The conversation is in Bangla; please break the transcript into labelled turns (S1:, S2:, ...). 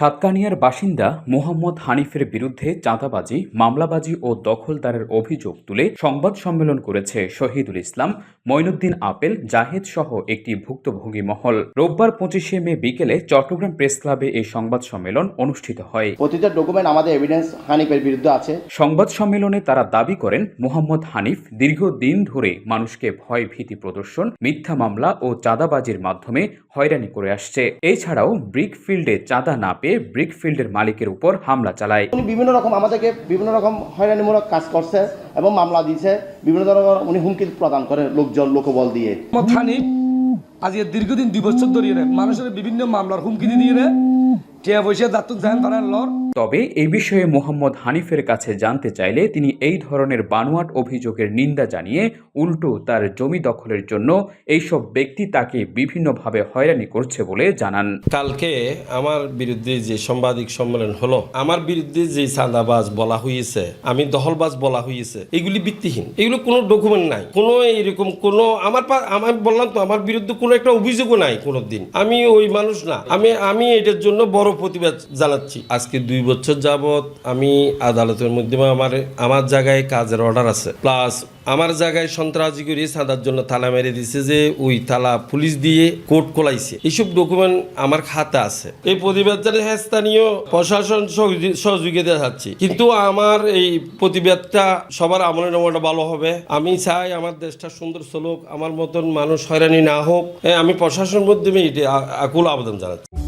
S1: সাতকানিয়ার বাসিন্দা মোহাম্মদ হানিফের বিরুদ্ধে চাঁদাবাজি মামলাবাজি ও দখলদারের অভিযোগ তুলে সংবাদ সম্মেলন করেছে শহীদুল ইসলাম মঈনুদ্দিন আপেল জাহেদ সহ একটি ভুক্তভোগী মহল। রোববার পঁচিশে মে বিকেলে চট্টগ্রাম প্রেস ক্লাবে এই সংবাদ সম্মেলন অনুষ্ঠিত হয়।
S2: প্রতিটা ডকুমেন্ট আমাদের এভিডেন্স হানিফের বিরুদ্ধে আছে।
S1: সংবাদ সম্মেলনে তারা দাবি করেন মোহাম্মদ হানিফ দীর্ঘদিন ধরে মানুষকে ভয় ভীতি প্রদর্শন মিথ্যা মামলা ও চাঁদাবাজির মাধ্যমে হয়রানি করে আসছে। এছাড়াও ব্রিক ফিল্ডে চাঁদা না পেয়ে ব্রিক ফিল্ডের মালিকের উপর হামলা চালায়।
S2: উনি বিভিন্ন রকম আমাদেরকে বিভিন্ন রকম হয়রানিমূলক কাজ করছে এবং মামলা দিয়েছে। বিভিন্ন ধরনের উনি হুমকি প্রদান করে লোকজন লোকবল দিয়ে।
S3: মোহাম্মদ আজ দীর্ঘদিন দুই বছর ধরিয়ে রে মানুষের বিভিন্ন মামলার হুমকি দিয়ে রে টিয়া বসে দাঁত যান তারা লর
S1: তবে এই বিষয়ে মোহাম্মদ হানিফের কাছে জানতে চাইলে তিনি এই ধরনের বানোয়াট অভিযোগের নিন্দা জানিয়ে উল্টো তার জমি দখলের জন্য এইসব ব্যক্তি তাকে বিভিন্নভাবে হয়রানি করছে বলে জানান।
S4: কালকে আমার বিরুদ্ধে যে সাংবাদিক সম্মেলন হলো, আমার বিরুদ্ধে যে চাঁদাবাজ বলা হয়েছে আমি দখলবাজ বলা হয়েছে এগুলি ভিত্তিহীন। এগুলো কোনো ডকুমেন্ট নাই। কোনো এরকম কোনো আমার আমার বললাম তো, আমার বিরুদ্ধে কোনো একটা অভিযোগও নাই কোনো দিন আমি ওই মানুষ না। আমি আমি এটার জন্য বড় প্রতিবাদ জানাচ্ছি। আজকে দুই বছর যাবত আমি আদালতের মাধ্যমে আমার আমার জায়গায় কাজের অর্ডার আছে। প্লাস আমার জায়গায় সন্ত্রাসী করে সাদার জন্য তালা মেরে দিছে যে ওই তালা পুলিশ দিয়ে কোর্ট কোলাইছে এইসব ডকুমেন্ট আমার খাতা আছে। এই প্রতিবাদ হ্যাঁ স্থানীয় প্রশাসন সহযোগি- সহযোগিতা চাচ্ছি। কিন্তু আমার এই প্রতিবাদটা সবার আমলের নামটা ভালো হবে। আমি চাই আমার দেশটা সুন্দর চলুক আমার মতন মানুষ হয়রানি না হোক। হ্যাঁ, আমি প্রশাসন মাধ্যমে এটা আকুল আবেদন জানাচ্ছি।